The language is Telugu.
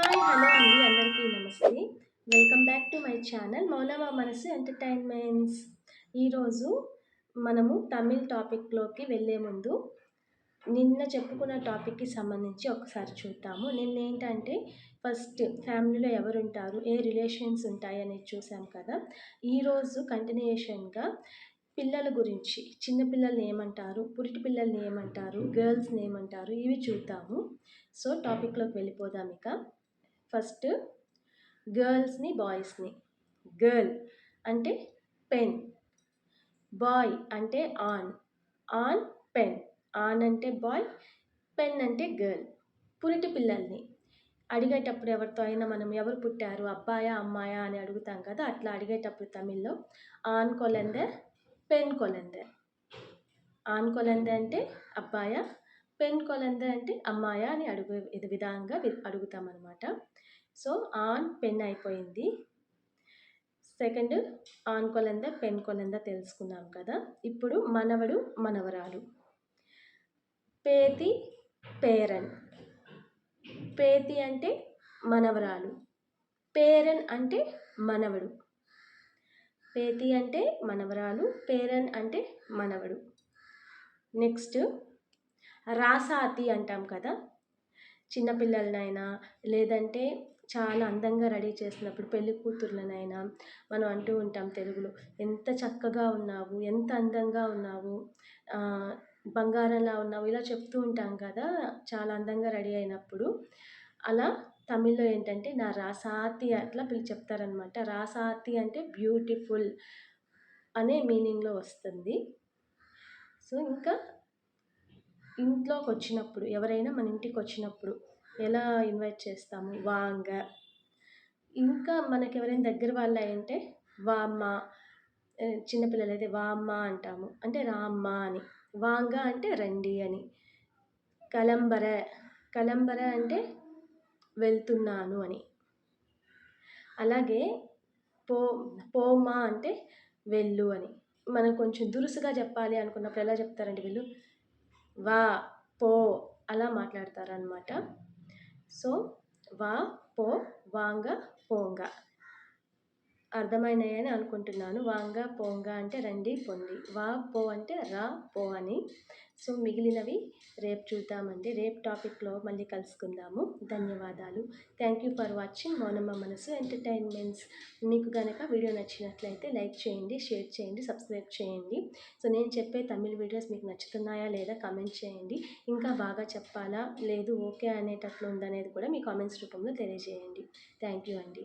హాయ్ హలో అండి. అందరికీ నమస్తే. Welcome back to my channel Mounama Manasu entertainments. ఈరోజు మనము తమిళ్ టాపిక్లోకి వెళ్ళే ముందు నిన్న చెప్పుకున్న టాపిక్కి సంబంధించి ఒకసారి చూద్దాము. నిన్న ఏంటంటే ఫస్ట్ ఫ్యామిలీలో ఎవరుంటారు ఏ రిలేషన్స్ ఉంటాయి అనేది చూసాం కదా. ఈరోజు కంటిన్యూషన్గా పిల్లల గురించి చిన్న పిల్లల్ని ఏమంటారు పురిటి పిల్లల్ని ఏమంటారు గర్ల్స్ని ఏమంటారు ఇవి చూద్దాము. సో టాపిక్లోకి వెళ్ళిపోదాం ఇక. ఫస్ట్ గర్ల్స్ని బాయ్స్ని. గర్ల్ అంటే పెన్. బాయ్ అంటే ఆన్. ఆన్ పెన్. ఆన్ అంటే బాయ్ పెన్ అంటే గర్ల్. పురిటి పిల్లల్ని. అడిగేటప్పుడు ఎవరితో అయినా మనం ఎవరు పుట్టారు? అబ్బాయా అమ్మాయా అని అడుగుతాం కదా అట్లా అడిగేటప్పుడు తమిళ్ళో ఆన్ కొలందే పెన్ కొలందే ఆన్ కొలందే అంటే అబ్బాయా పెన్ కొలంద అంటే అమ్మాయ అని అడుగు ఇది విధంగా అడుగుతాం అనమాట సో ఆన్ పెన్ అయిపోయింది. సెకండ్ ఆన్ కొలంద పెన్ కొలంద తెలుసుకున్నాం కదా. ఇప్పుడు మనవడు మనవరాలు. పేతి పేరన్. పేతి అంటే మనవరాలు. పేరన్ అంటే మనవడు. పేతి అంటే మనవరాలు. పేరన్ అంటే మనవడు. నెక్స్ట్ రాసాతి అంటాం కదా. చిన్నపిల్లలనైనా లేదంటే చాలా అందంగా రెడీ చేసినప్పుడు పెళ్ళి కూతుర్లనైనా మనం అంటూ ఉంటాం తెలుగులో ఎంత చక్కగా ఉన్నావు ఎంత అందంగా ఉన్నావు బంగారంలా ఉన్నావు ఇలా చెప్తూ ఉంటాం కదా చాలా అందంగా రెడీ అయినప్పుడు. అలా తమిళ్ళో ఏంటంటే నా రాసాతి అట్లా పిలిచి చెప్తారనమాట. రాసాతి అంటే బ్యూటిఫుల్ అనే మీనింగ్లో వస్తుంది. సో ఇంకా ఇంట్లోకి వచ్చినప్పుడు ఎవరైనా మన ఇంటికి వచ్చినప్పుడు ఎలా ఇన్వైట్ చేస్తాము? వాంగ ఇంకా మనకి ఎవరైనా దగ్గర వాళ్ళు అంటే వామ్మ చిన్నపిల్లలు అయితే వామ్మ అంటాము. అంటే రామ్మ అని. వాంగ అంటే రండి అని. కలంబర కలంబర అంటే వెళ్తున్నాను అని. అలాగే పో పోమా అంటే వెళ్ళు అని. మనం కొంచెం దురుసుగా చెప్పాలి అనుకున్నప్పుడు ఎలా చెప్తారండి వీళ్ళు? వా పో అలా మాట్లాడతారనమాట సో వా పో వాంగ పోంగ. అర్థమైనాయని అనుకుంటున్నాను. వాంగ పోంగ అంటే రండి పొండి. వా పో అంటే రా పో అని. సో మిగిలినవి రేపు చూద్దామండి. రేపు టాపిక్లో మళ్ళీ కలుసుకుందాము. ధన్యవాదాలు. Thank you for watching. Mounamma Manasu entertainments. మీకు కనుక వీడియో నచ్చినట్లయితే లైక్ చేయండి షేర్ చేయండి సబ్స్క్రైబ్ చేయండి. సో నేను చెప్పే తమిళ వీడియోస్ మీకు నచ్చుతున్నాయా లేదా కామెంట్ చేయండి. ఇంకా బాగా చెప్పాలా? లేదు ఓకే అనేటట్లు ఉందనేది కూడా మీ కామెంట్స్ రూపంలో తెలియజేయండి. థ్యాంక్ యూ అండి.